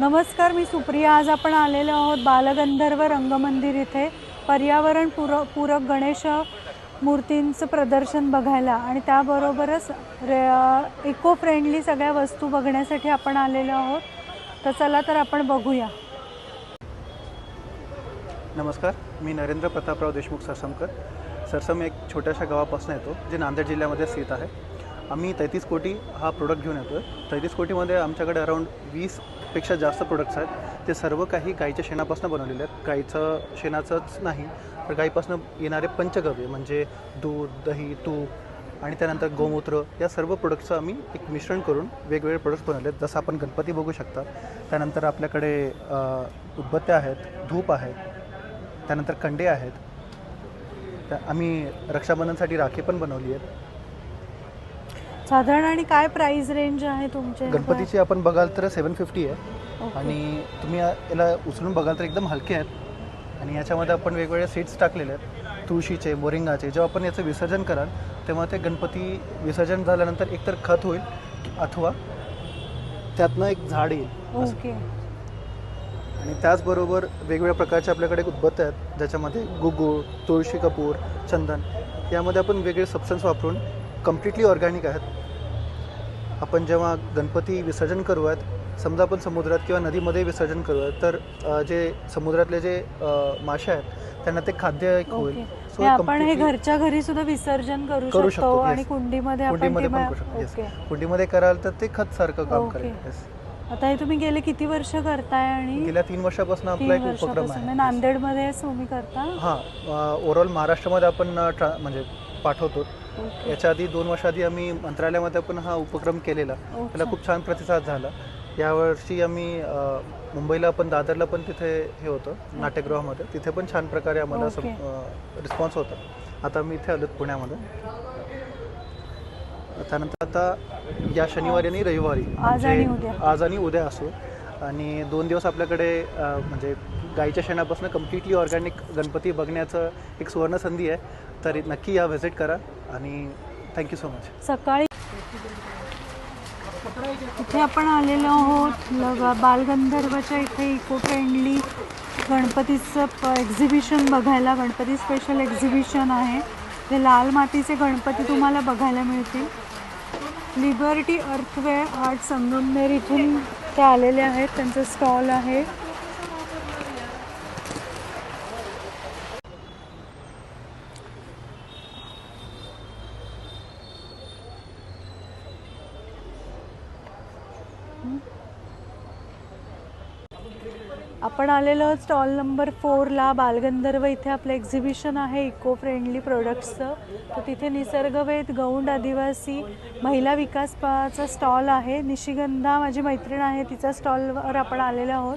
नमस्कार मी सुप्रिया. आज आपण आलेलो आहोत बालगंधर्व रंगमंदिर इथे. पर्यावरण पूर पूरक गणेश मूर्तींचं प्रदर्शन बघायला. आणि त्याबरोबरच रे इको फ्रेंडली सगळ्या वस्तू बघण्यासाठी आपण आलेलो आहोत. तर चला तर आपण बघूया. नमस्कार. मी नरेंद्र प्रतापराव देशमुख सरसमकर. सरसम एक छोट्याशा गावापासून येतो जे नांदेड जिल्ह्यामध्ये स्थित आहे. आम्ही तेहतीस कोटी हा प्रोडक्ट घेऊन येतो आहे तेहतीस कोटीमध्ये आमच्याकडे अराऊंड वीसपेक्षा जास्त प्रोडक्ट्स आहेत. ते सर्व काही गाईच्या शेणापासून बनवलेले आहेत. गाईचं शेणाचंच नाही तर गाईपासून येणारे पंचगव्य म्हणजे दूध दही तूप आणि त्यानंतर गोमूत्र या सर्व प्रोडक्टचं आम्ही एक मिश्रण करून वेगवेगळे प्रोडक्ट्स बनवले आहेत. जसं आपण गणपती बघू शकता त्यानंतर आपल्याकडे उदबत्त्या आहेत धूप आहेत त्यानंतर कंडे आहेत. त्या- आम्ही रक्षाबंधनसाठी राखी पण बनवली आहेत. साधारण आणि काय प्राइस रेंज आहे तुमचे? गणपतीची आपण बघाल तर सेवन फिफ्टी आहे. ओके. आणि तुम्ही या- याला उचलून बघाल तर एकदम हलके आहेत. आणि याच्यामध्ये आपण वेगवेगळे सीड्स टाकलेले आहेत. तुळशीचे मोरिंगाचे जेव्हा आपण याचं विसर्जन कराल तेव्हा ते गणपती विसर्जन झाल्यानंतर एकतर खत होईल अथवा त्यातनं एक झाड येईल. असं. ओके आणि त्याचबरोबर वेगवेगळ्या प्रकारचे आपल्याकडे उद्बत्त आहेत ज्याच्यामध्ये गुगुळ तुळशी कपूर चंदन यामध्ये आपण वेगळे सबस्टन्स वापरून कम्प्लिटली ऑर्गॅनिक आहेत. आपण जेव्हा गणपती विसर्जन करूयात समजा आपण समुद्रात किंवा नदीमध्ये विसर्जन करूयात तर जे समुद्रातले जे मासे आहेत त्यांना ते खाद्य एक होईल आपण हे घरच्या घरी सुद्धा विसर्जन करू करू शकतो आणि. कुंडीमध्ये कुंडीमध्ये पण करू शकतो कुंडीमध्ये कराल तर ते खत सारखं काम. करेल. आता हे तुम्ही गेले किती वर्ष करताय आणि गेल्या तीन वर्षापासून आपला एक उपक्रम आहे म्हणजे. नांदेडमध्ये तुम्ही करता हां ओव्हरऑल महाराष्ट्रामध्ये आपण म्हणजे पाठवतो याच्या आधी दोन वर्षाआधी आम्ही मंत्रालयामध्ये पण हा उपक्रम केलेला. त्याला. खूप छान प्रतिसाद झाला. यावर्षी आम्ही मुंबईला पण दादरला पण तिथे हे होतं नाट्यगृहामध्ये. तिथे पण छान प्रकारे आम्हाला. रिस्पॉन्स होता. आता मी इथे आलो पुण्यामध्ये. त्यानंतर आता या शनिवारी आणि रविवारी आज आणि उद्या. असो. आणि दोन दिवस आपल्याकडे म्हणजे गाईच्या शेणापासून कम्प्लिटली ऑर्गॅनिक गणपती बघण्याचं एक सुवर्ण संधी आहे. तर नक्की या व्हिजिट करा आणि थँक्यू सो मच सकाळी इथे आपण आलेलो आहोत. बालगंधर्वच्या इथे इको फ्रेंडली गणपतीचं एक्झिबिशन बघायला. गणपती स्पेशल एक्झिबिशन आहे. ते लाल मातीचे गणपती तुम्हाला बघायला मिळतील. लिबर्टी अर्थवेअर आर्ट संगमनेर इथून ते आलेले आहेत. त्यांचं स्टॉल आहे. आपण आलेलो स्टॉल नंबर फोरला बालगंधर्व इथे आपलं एक्झिबिशन आहे इको फ्रेंडली प्रोडक्ट्सचं तर तिथे निसर्गवेद गौंड आदिवासी महिला विकासचा स्टॉल आहे. निशिगंधा माझी मैत्रीण आहे तिच्या स्टॉलवर आपण आलेलो आहोत.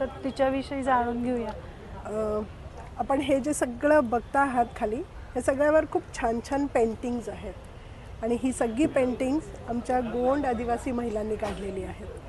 तर तिच्याविषयी जाणून घेऊया. आपण हे जे सगळं बघता आहात खाली हे सगळ्यावर खूप छान छान पेंटिंग्ज आहेत. आणि ही सगळी पेंटिंग्ज आमच्या गोंड आदिवासी महिलांनी काढलेली आहेत.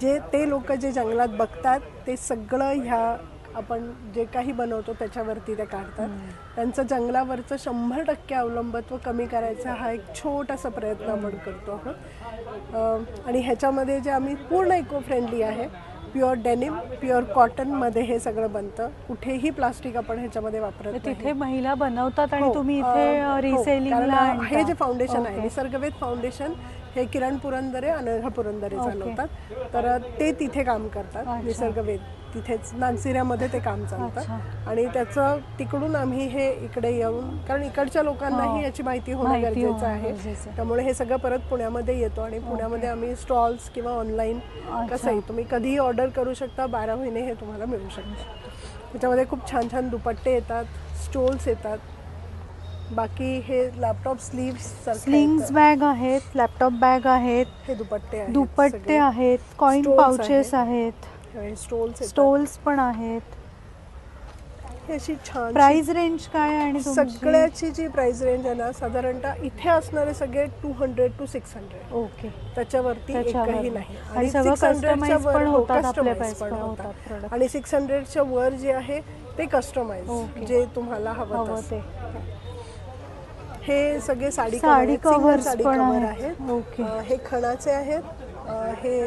जे ते लोक जे जंगलात बघतात ते सगळं ह्या आपण जे काही बनवतो त्याच्यावरती ते काढतात. त्यांचं जंगलावरचं शंभर टक्के अवलंबत्व कमी करायचा हा एक छोटासा प्रयत्न आपण करतो आहोत. आणि ह्याच्यामध्ये जे आम्ही पूर्ण इको फ्रेंडली आहे प्युअर डेनिम प्युअर कॉटनमध्ये हे सगळं बनतं. कुठेही प्लास्टिक आपण ह्याच्यामध्ये वापरत नाही. तिथे महिला बनवतात आणि हो, तुम्ही इथे हो, रिसेलिंगला कारण हे जे फाउंडेशन आहे. निसर्गवेद फाउंडेशन हे किरण पुरंदरे अनघा पुरंदरे. चालवतात तर ते तिथे काम करतात. निसर्गवेद तिथेच नानसिऱ्यामध्ये ते काम चालतं. आणि त्याचं तिकडून आम्ही हे इकडे येऊन कारण इकडच्या हो. लोकांनाही याची माहिती होणं गरजेचं आहे. त्यामुळे हे सगळं परत पुण्यामध्ये येतो आणि पुण्यामध्ये आम्ही स्टॉल्स किंवा ऑनलाईन. कसंही तुम्ही कधीही ऑर्डर करू शकता बारा महिने हे तुम्हाला मिळू शकतं त्याच्यामध्ये खूप छान छान दुपट्टे येतात स्टोल्स येतात बाकी हे लॅपटॉप स्लीव्स स्लिंग्स बॅग आहेत लॅपटॉप बॅग आहेत हे दुपट्टे आहेत दुपट्टे सगळे. आहेत कॉइन Stoles पाउचेस आहेत हे स्टोल्स येतात. स्टोल्स पण आहेत ही अशी छान प्राइस रेंज काय आहे आणि? सगळ्याची जी प्राइस रेंज आहे ना साधारणतः इथे असणारे सगळे two hundred to six hundred okay त्याच्यावरती त्याच्यावर. एकही नाही आणि सगळं 600 च्या customize वर- पण हो, होतात आपल्या customize price पण पण होतात. product. आणि सिक्स हंड्रेडच्या वर जे आहे ते कस्टमाइज. जे तुम्हाला हवं. ते हे सगळे साडी साडी cover आहेत, साडी ओके. हे खणाचे आहेत. हे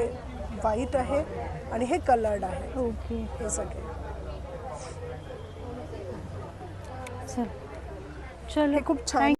व्हाईट आहे आणि हे कलर्ड आहे. ओके हे सगळे. चल. चलो. हे खूप छान